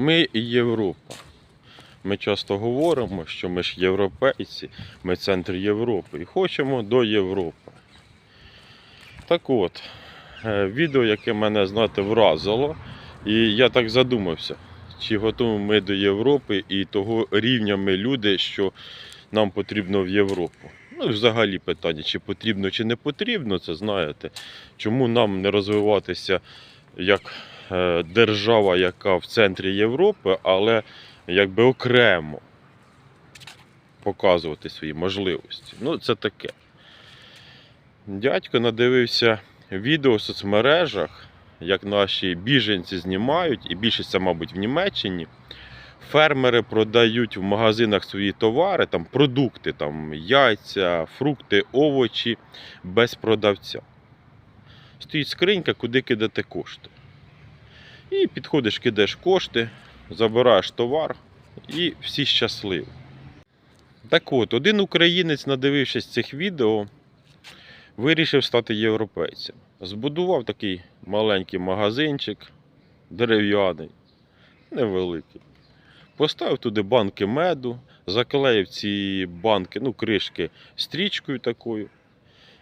Ми Європа. Ми часто говоримо, що ми ж європейці, ми центр Європи і хочемо до Європи. Так от, е, відео, яке мене, знаєте, вразило, і я так задумався, чи готові ми до Європи і того рівня ми люди, що нам потрібно в Європу. Ну взагалі питання, чи потрібно, чи не потрібно, це знаєте. Чому нам не розвиватися як держава, яка в центрі Європи, але якби окремо показувати свої можливості. Ну, це таке. Дядько надивився відео в соцмережах, як наші біженці знімають, і більшість це, мабуть, в Німеччині. Фермери продають в магазинах свої товари, там продукти, там яйця, фрукти, овочі без продавця. Стоїть скринька, куди кидати кошти. І підходиш, кидаєш кошти, забираєш товар і всі щасливі. Так от, один українець, надивившись цих відео, вирішив стати європейцем. Збудував такий маленький магазинчик, дерев'яний, невеликий. Поставив туди банки меду, заклеїв ці банки, ну, кришки стрічкою такою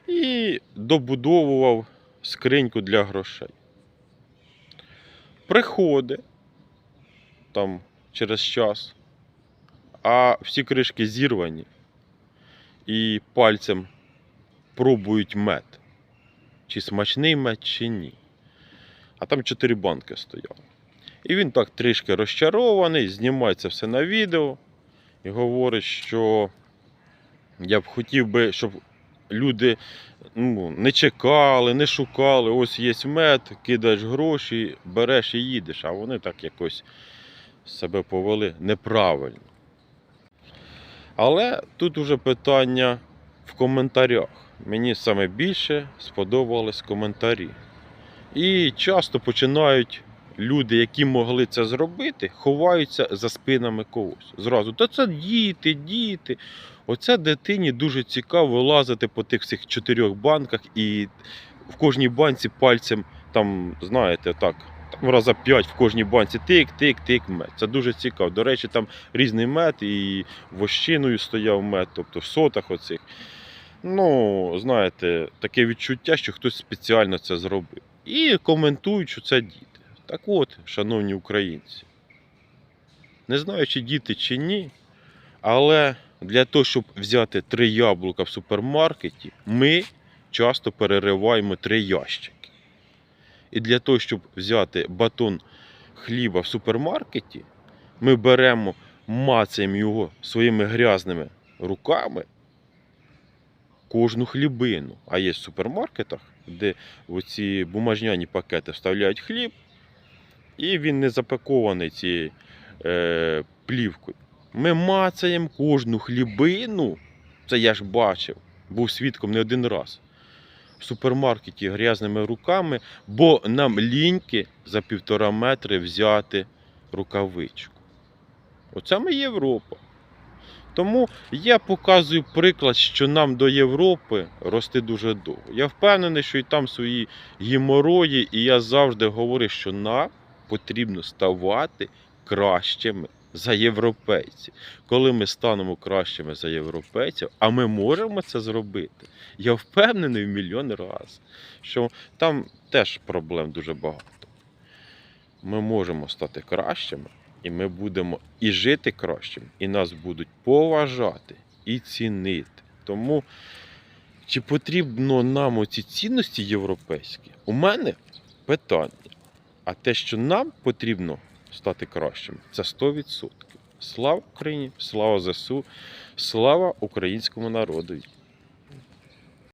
і добудовував скриньку для грошей. Приходить там через час, а всі кришки зірвані і пальцем пробують мед. Чи смачний мед, чи ні. А там чотири банки стояли. І він так трішки розчарований, знімає це все на відео і говорить, що я б хотів би, щоб люди ну, не чекали, не шукали. Ось є мед, кидаєш гроші, береш і їдеш. А вони так якось себе повели неправильно. Але тут уже питання в коментарях. Мені саме більше сподобались коментарі. І часто починають люди, які могли це зробити, ховаються за спинами когось. Зразу, та це діти, діти. Оце дитині дуже цікаво лазити по тих всіх чотирьох банках і в кожній банці пальцем, там, знаєте, так, там раза п'ять в кожній банці тик, тик, тик, мед. Це дуже цікаво. До речі, там різний мед і вощиною стояв мед, тобто в сотах оцих. Ну, знаєте, таке відчуття, що хтось спеціально це зробив. І коментують, що це діти. Так от, шановні українці, не знаю, чи діти, чи ні, але для того, щоб взяти три яблука в супермаркеті, ми часто перериваємо три ящики. І для того, щоб взяти батон хліба в супермаркеті, ми беремо, мацаємо його своїми грязними руками кожну хлібину. А є в супермаркетах, де оці бумажняні пакети вставляють хліб, і він не запакований цією е, плівкою. Ми мацаємо кожну хлібину. Це я ж бачив, був свідком не один раз. В супермаркеті грязними руками, бо нам ліньки за півтора метри взяти рукавичку. Оце ми Європа. Тому я показую приклад, що нам до Європи рости дуже довго. Я впевнений, що і там свої геморої, і я завжди говорю, що нам потрібно ставати кращими за європейців. Коли ми станемо кращими за європейців, а ми можемо це зробити, я впевнений в мільйон разів, що там теж проблем дуже багато. Ми можемо стати кращими, і ми будемо і жити кращим, і нас будуть поважати і цінити. Тому чи потрібно нам оці цінності європейські? У мене питання. А те, що нам потрібно стати кращим, це 100%. Слава Україні, слава ЗСУ, слава українському народу.